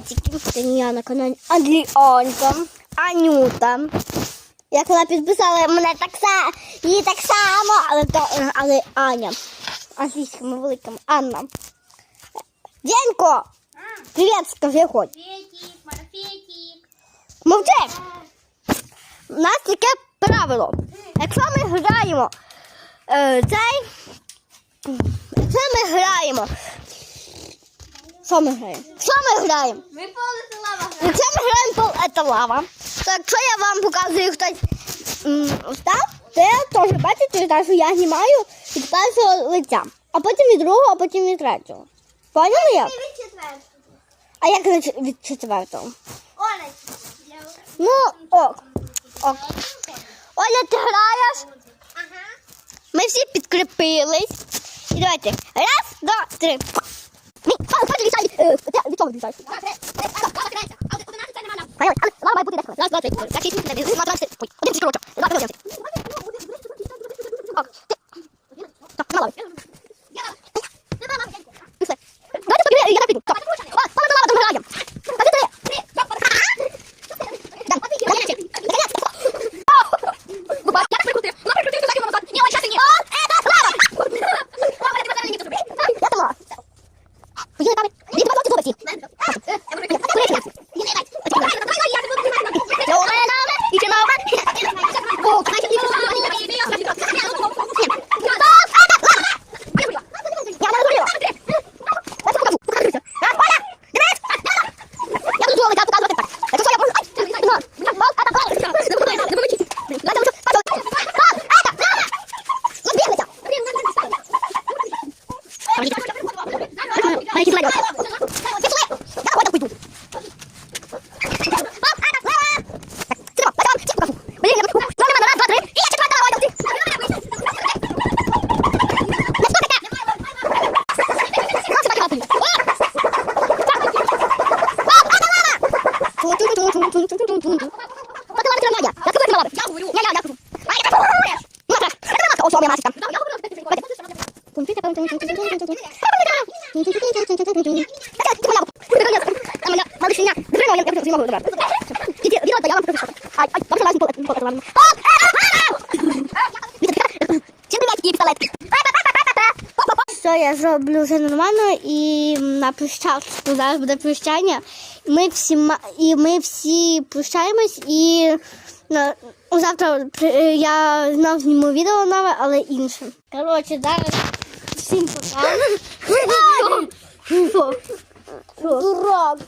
Приветики. Це я на каналі Андріонка. Анюта. Як вона підписала мене так само, її так само, але, то, але Аня. Англійськими великими. Анна. Дєнко! Привіт, скажи хоч. Фетик, Марафетик. Мовчи! У нас таке правило. Якщо ми граємо е, цей. Якщо ми граємо. Що ми граємо? Що ми граємо? Ми повністю лава Якщо ми граємо пол це лава, то якщо я вам показую хтось встав, то я теж бачите, так, що я знімаю від першого лиця, а потім від другого, а потім від третього. Поняли як? від четвертого. А як від- від четвертого? Оля. Ну, ок. ок. Оля, ти граєш? Ага. Ми всі підкріпились. І давайте. Раз, два, три. Ні, пал, пал, літай. Е, ти Від чого ти літаєш? Поняли? Але лава має Hayır gitme hadi. Thank you. Все, я зроблю все нормально і на прощалку зараз буде прощання. Ми всі і ми всі прощаємось і на, завтра при- я знов зніму відео нове, але інше. Коротше, зараз всім пока. Дурак.